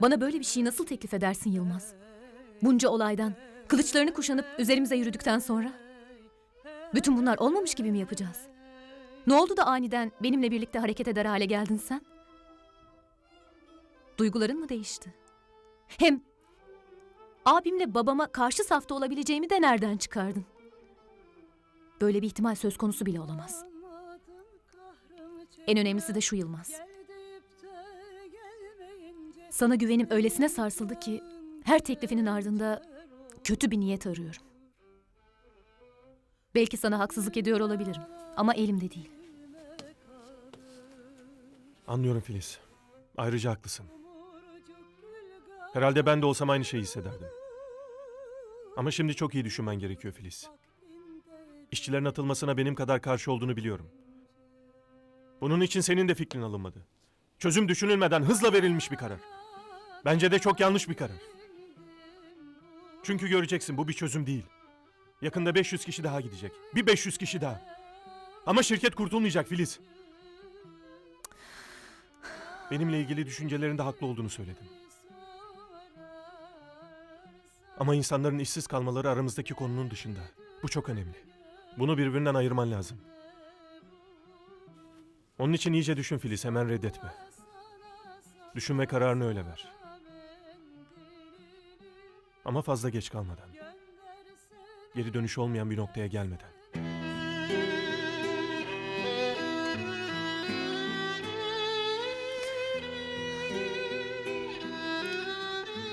Bana böyle bir şeyi nasıl teklif edersin Yılmaz? Bunca olaydan, kılıçlarını kuşanıp üzerimize yürüdükten sonra? Bütün bunlar olmamış gibi mi yapacağız? Ne oldu da aniden benimle birlikte hareket eder hale geldin sen? Duyguların mı değişti? Hem abimle babama karşı safta olabileceğimi de nereden çıkardın? Böyle bir ihtimal söz konusu bile olamaz. En önemlisi de şu Yılmaz. Sana güvenim öylesine sarsıldı ki her teklifinin ardında kötü bir niyet arıyorum. Belki sana haksızlık ediyor olabilirim ama elimde değil. Anlıyorum Filiz. Ayrıca haklısın. Herhalde ben de olsam aynı şeyi hissederdim. Ama şimdi çok iyi düşünmen gerekiyor Filiz. İşçilerin atılmasına benim kadar karşı olduğunu biliyorum. Bunun için senin de fikrin alınmadı. Çözüm düşünülmeden hızla verilmiş bir karar. Bence de çok yanlış bir karar. Çünkü göreceksin bu bir çözüm değil. Yakında 500 kişi daha gidecek. Bir 500 kişi daha. Ama şirket kurtulmayacak Filiz. Benimle ilgili düşüncelerinde haklı olduğunu söyledim. Ama insanların işsiz kalmaları aramızdaki konunun dışında. Bu çok önemli. Bunu birbirinden ayırman lazım. Onun için iyice düşün Filiz, hemen reddetme. Düşün ve kararını öyle ver. Ama fazla geç kalmadan. Geri dönüş olmayan bir noktaya gelmeden.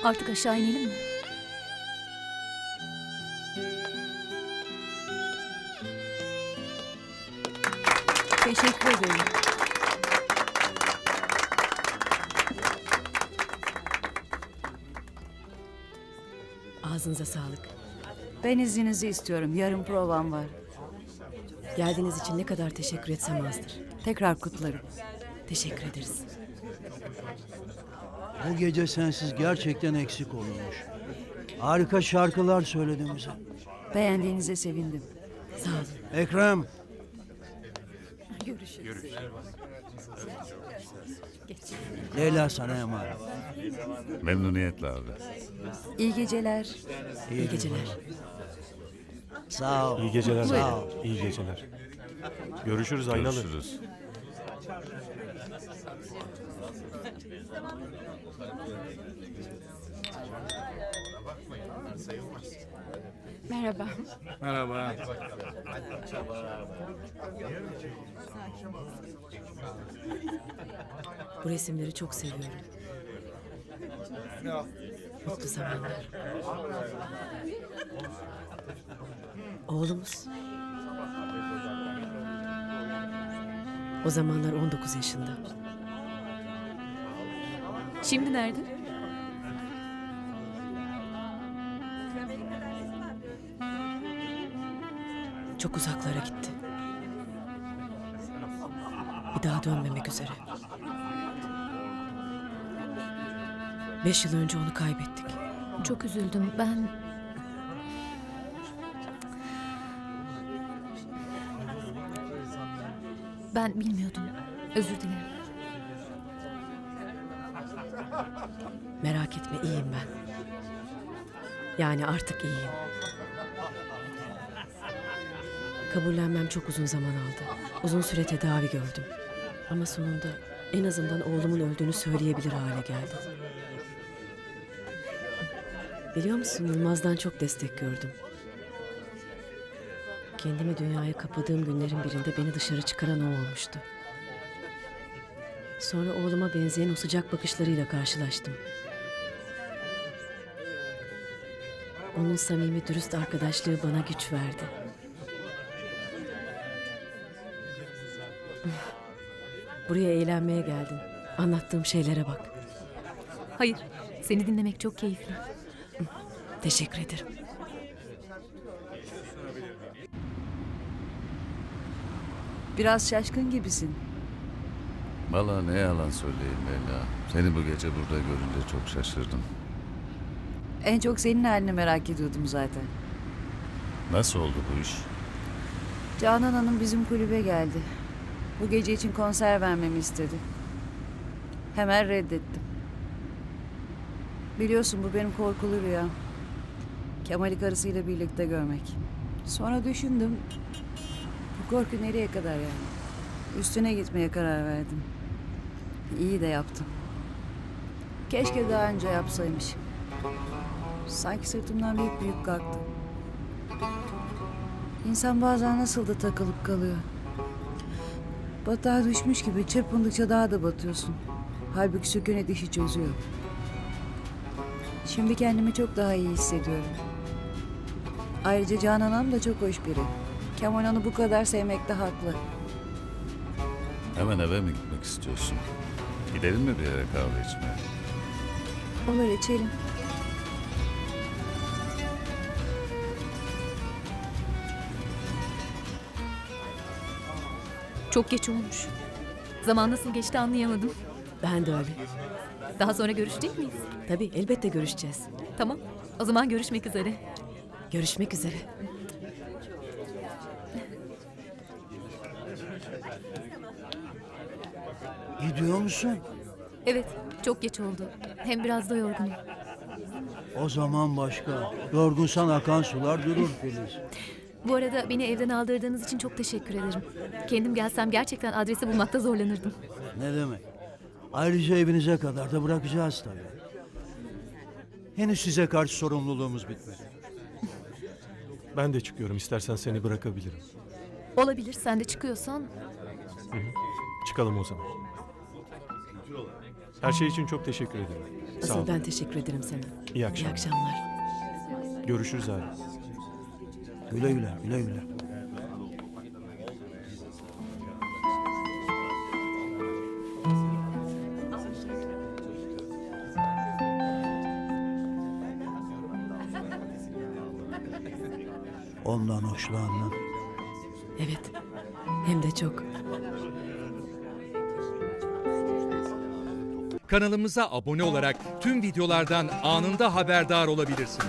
Artık aşağı inelim mi? Teşekkür ederim. Ağzınıza sağlık. Ben izninizi istiyorum. Yarın provam var. Geldiğiniz için ne kadar teşekkür etsem azdır. Tekrar kutlarım. Teşekkür ederiz. Bu gece sensiz gerçekten eksik olmuş. Harika şarkılar söyledin bize. Beğendiğinize sevindim. Sağ olun. Ekrem. Leyla sana emanet. Memnuniyetle abi. İyi geceler. İyi geceler. Sağ ol. İyi geceler. Sağ ol. İyi geceler. Görüşürüz Aynalı. Görüşürüz. Merhaba. Merhaba. Bu resimleri çok seviyorum. Mutlu zamanlar. Oğlumuz. O zamanlar 19 yaşında. Şimdi nerede? Çok uzaklara gitti. Bir daha dönmemek üzere. Beş yıl önce onu kaybettik. Çok üzüldüm. Ben... Ben bilmiyordum. Özür dilerim. Merak etme iyiyim ben. Yani artık iyiyim. Kabullenmem çok uzun zaman aldı. Uzun süre tedavi gördüm. Ama sonunda en azından oğlumun öldüğünü söyleyebilir hale geldim. Biliyor musun Yılmaz'dan çok destek gördüm. Kendimi dünyaya kapadığım günlerin birinde beni dışarı çıkaran o olmuştu. Sonra oğluma benzeyen o sıcak bakışlarıyla karşılaştım. Onun samimi dürüst arkadaşlığı bana güç verdi. Buraya eğlenmeye geldin. Anlattığım şeylere bak. Hayır, seni dinlemek çok keyifli. Teşekkür ederim. Biraz şaşkın gibisin. Valla ne yalan söyleyeyim Leyla. Seni bu gece burada görünce çok şaşırdım. En çok senin halini merak ediyordum zaten. Nasıl oldu bu iş? Canan Hanım bizim kulübe geldi. Bu gece için konser vermemi istedi. Hemen reddettim. Biliyorsun bu benim korkulu rüyam. Kemal'i karısıyla birlikte görmek. Sonra düşündüm. Bu korku nereye kadar yani? Üstüne gitmeye karar verdim. İyi de yaptım. Keşke daha önce yapsaymışım. Sanki sırtımdan büyük bir yük kalktı. İnsan bazen nasıl da takılıp kalıyor. Batağa düşmüş gibi çırpındıkça daha da batıyorsun. Halbuki sükunet işi çözüyor. Şimdi kendimi çok daha iyi hissediyorum. Ayrıca Canan Hanım da çok hoş biri. Kemal onu bu kadar sevmekte haklı. Hemen eve mi gitmek istiyorsun? Gidelim mi bir yere kahve içmeye? Olur içelim. Çok geç olmuş. Zaman nasıl geçti anlayamadım. Ben de öyle. Daha sonra görüşecek miyiz? Tabii elbette görüşeceğiz. Tamam. O zaman görüşmek üzere. Görüşmek üzere. Gidiyor musun? Evet, çok geç oldu. Hem biraz da yorgunum. O zaman başka. Yorgunsan akan sular durur Filiz. Bu arada beni evden aldırdığınız için çok teşekkür ederim. Kendim gelsem gerçekten adresi bulmakta zorlanırdım. Ne demek? Ayrıca evinize kadar da bırakacağız tabii. Henüz size karşı sorumluluğumuz bitmedi. Ben de çıkıyorum. İstersen seni bırakabilirim. Olabilir, sen de çıkıyorsan. Çıkalım o zaman. Her şey için çok teşekkür ederim. Sağ ol. Asıl ben teşekkür ederim sana. İyi İyi akşamlar. akşamlar. Görüşürüz abi. Güle güle, güle güle. Ondan hoşlandın. Evet. Hem de çok. Kanalımıza abone olarak tüm videolardan anında haberdar olabilirsiniz.